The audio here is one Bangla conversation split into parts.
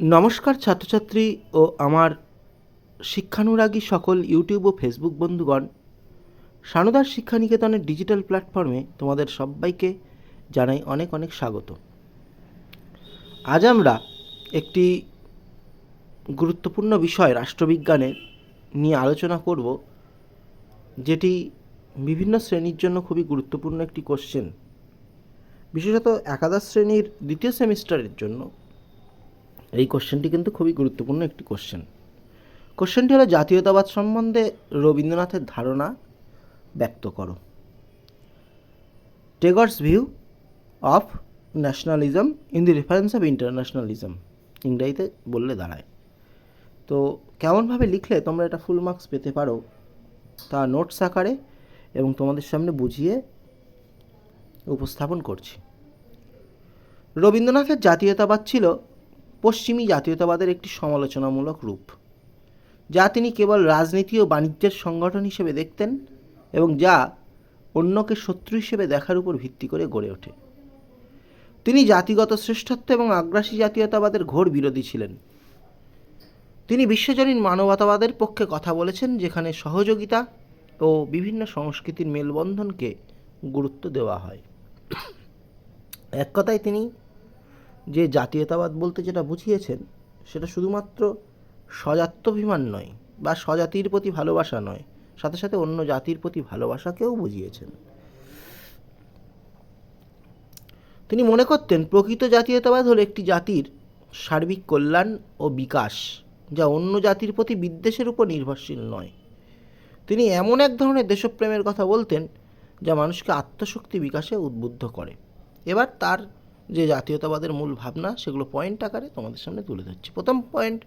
নমস্কার ছাত্রছাত্রী ও আমার শিক্ষানুরাগী সকল ইউটিউব ও ফেসবুক বন্ধুগণ। সানুদার শিক্ষানিকেতনের ডিজিটাল প্ল্যাটফর্মে তোমাদের সবাইকে জানাই অনেক অনেক স্বাগত। আজ আমরা একটি গুরুত্বপূর্ণ বিষয় রাষ্ট্রবিজ্ঞানের নিয়ে আলোচনা করব, যেটি বিভিন্ন শ্রেণির জন্য খুবই গুরুত্বপূর্ণ একটি কোশ্চেন বিশেষত একাদশ শ্রেণির দ্বিতীয় সেমিস্টারের জন্য। এই কোশ্চেনটি কিন্তু খুবই গুরুত্বপূর্ণ একটি কোশ্চেন কোশ্চেনটি হলো, জাতীয়তাবাদ সম্বন্ধে রবীন্দ্রনাথের ধারণা ব্যক্ত করো। Tagore's view of nationalism in the reference of internationalism ইংরাজিতে বললে দাঁড়ায়। তো কেমনভাবে লিখলে তোমরা এটা ফুল মার্কস পেতে পারো, তা নোটস আকারে এবং তোমাদের সামনে বুঝিয়ে উপস্থাপন করছি। রবীন্দ্রনাথের জাতীয়তাবাদ ছিল পশ্চিমী জাতীয়তাবাদের একটি সমালোচনামূলক রূপ, যা তিনি কেবল রাজনীতি ও বাণিজ্যের সংগঠন হিসেবে দেখতেন এবং যা অন্যকে শত্রু হিসেবে দেখার উপর ভিত্তি করে গড়ে ওঠে। তিনি জাতিগত শ্রেষ্ঠত্ব এবং আগ্রাসী জাতীয়তাবাদের ঘোর বিরোধী ছিলেন। তিনি বিশ্বজনীন মানবতাবাদের পক্ষে কথা বলেছেন, যেখানে সহযোগিতা ও বিভিন্ন সংস্কৃতির মেলবন্ধনকে গুরুত্ব দেওয়া হয়। এক কথায় তিনি যে জাতীয়তাবাদ বলতে যেটা বুঝিয়েছেন, সেটা শুধুমাত্র স্বজাত্যাভিমান নয় বা স্বজাতির প্রতি ভালোবাসা নয়, সাথে সাথে অন্য জাতির প্রতি ভালোবাসাকেও বুঝিয়েছেন। তিনি মনে করতেন, প্রকৃত জাতীয়তাবাদ হলো একটি জাতির সার্বিক কল্যাণ ও বিকাশ, যা অন্য জাতির প্রতি বিদ্বেষের উপর নির্ভরশীল নয়। তিনি এমন এক ধরনের দেশপ্রেমের কথা বলতেন, যা মানুষকে আত্মশক্তি বিকাশে উদ্বুদ্ধ করে। এবার তার যে জাতীয়তাবাদের মূল ভাবনা, সেগুলো পয়েন্ট আকারে তোমাদের সামনে তুলে ধরছি। প্রথম পয়েন্ট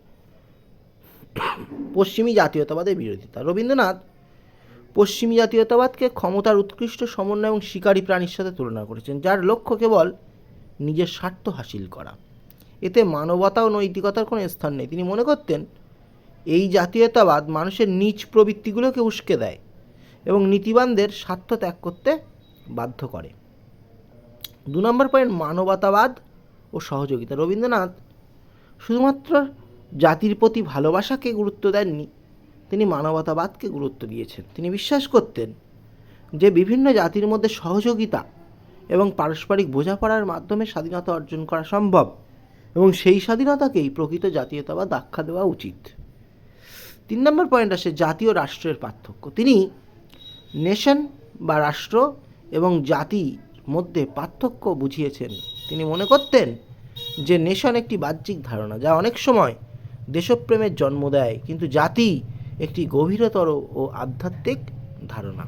পশ্চিমী জাতীয়তাবাদের বিরোধিতা। রবীন্দ্রনাথ পশ্চিমী জাতীয়তাবাদকে ক্ষমতার উৎকৃষ্ট সমন্বয় এবং শিকারী প্রাণীর সাথে তুলনা করেছেন, যার লক্ষ্য কেবল নিজের স্বার্থ হাসিল করা। এতে মানবতা ও নৈতিকতার কোনো স্থান নেই। তিনি মনে করতেন, এই জাতীয়তাবাদ মানুষের নিজ প্রবৃত্তিগুলোকে উস্কে দেয় এবং নীতিবানদের স্বার্থ ত্যাগ করতে বাধ্য করে। দু নম্বর পয়েন্ট মানবতাবাদ ও সহযোগিতা। রবীন্দ্রনাথ শুধুমাত্র জাতির প্রতি ভালোবাসাকে গুরুত্ব দেননি, তিনি মানবতাবাদকে গুরুত্ব দিয়েছেন। তিনি বিশ্বাস করতেন যে বিভিন্ন জাতির মধ্যে সহযোগিতা এবং পারস্পরিক বোঝাপড়ার মাধ্যমে স্বাধীনতা অর্জন করা সম্ভব এবং সেই স্বাধীনতাকেই প্রকৃত জাতীয়তাবাদ আখ্যা দেওয়া উচিত। তিন নম্বর পয়েন্ট আসে জাতীয় রাষ্ট্রের পার্থক্য। তিনি নেশন বা রাষ্ট্র এবং জাতি মধ্যে পার্থক্য বুঝিয়েছেন। তিনি মনে করতেন যে নেশন একটি বাহ্যিক ধারণা যা অনেক সময় দেশপ্রেমের জন্ম দেয়, কিন্তু জাতি একটি গভীরতর ও আধ্যাত্মিক ধারণা।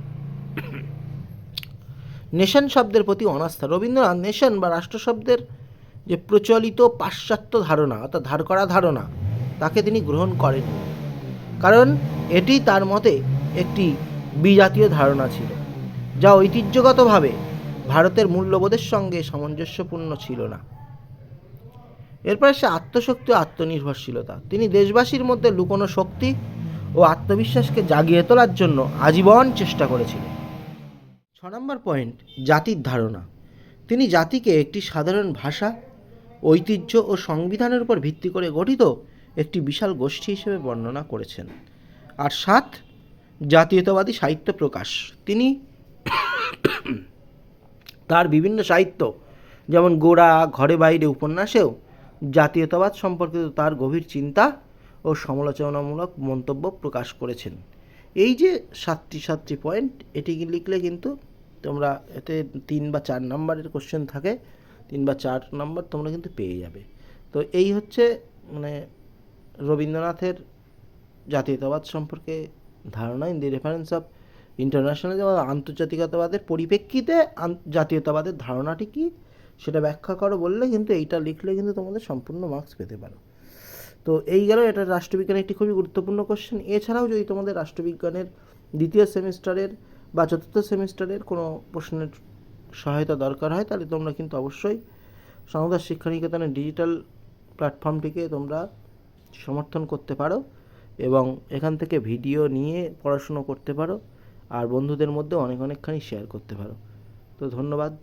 নেশন শব্দের প্রতি অনাস্থা। রবীন্দ্রনাথ নেশন বা রাষ্ট্র শব্দের যে প্রচলিত পাশ্চাত্য ধারণা, অর্থাৎ ধার করা ধারণা, তাকে তিনি গ্রহণ করেন। কারণ এটি তার মতে একটি বিজাতীয় ধারণা ছিল, যা ঐতিহ্যগতভাবে ভারতের মূল্যবোধের সঙ্গে সামঞ্জস্যপূর্ণ ছিল না। এরপর সে আত্মশক্তি ও আত্মনির্ভরশীলতা। তিনি দেশবাসীর মধ্যে লুকোনো শক্তি ও আত্মবিশ্বাসকে জাগিয়ে তোলার জন্য আজীবন চেষ্টা করেছিলেন। ছ নম্বর পয়েন্ট, জাতির ধারণা। তিনি জাতিকে একটি সাধারণ ভাষা, ঐতিহ্য ও সংবিধানের উপর ভিত্তি করে গঠিত একটি বিশাল গোষ্ঠী হিসেবে বর্ণনা করেছেন। আর সাত, জাতীয়তাবাদী সাহিত্য প্রকাশ। তিনি তার বিভিন্ন সাহিত্য, যেমন গোড়া, ঘরে বাইরে উপন্যাসেও জাতীয়তাবাদ সম্পর্কিত তার গভীর চিন্তা ও সমালোচনামূলক মন্তব্য প্রকাশ করেছেন। এই যে সাতটি সাতটি পয়েন্ট, এটি লিখলে কিন্তু তোমরা এতে তিন বা চার নম্বরের কোশ্চেন থাকে, তিন বা চার নম্বর তোমরা কিন্তু পেয়ে যাবে। তো এই হচ্ছে মানে রবীন্দ্রনাথের জাতীয়তাবাদ সম্পর্কে ধারণা in the reference of international বা আন্তর্জাতিকতাবাদের পরিপ্রেক্ষিতে জাতীয়তাবাদের ধারণাটি কী, সেটা ব্যাখ্যা করো বললে কিন্তু এইটা লিখলে কিন্তু তোমাদের সম্পূর্ণ মার্কস পেতে পারো। তো এই গেল এটা রাষ্ট্রবিজ্ঞানের একটি খুবই গুরুত্বপূর্ণ কোশ্চেন এছাড়াও যদি তোমাদের রাষ্ট্রবিজ্ঞানের দ্বিতীয় সেমিস্টারের বা চতুর্থ সেমিস্টারের কোনো প্রশ্নের সহায়তা দরকার হয়, তাহলে তোমরা কিন্তু অবশ্যই সমুদায় শিক্ষানিকেতনের ডিজিটাল প্ল্যাটফর্মটিকে তোমরা সমর্থন করতে পারো এবং এখান থেকে ভিডিও নিয়ে পড়াশুনো করতে পারো। আর বন্ধুদের মধ্যে অনেক অনেকখানি শেয়ার করতে পারো। তো ধন্যবাদ।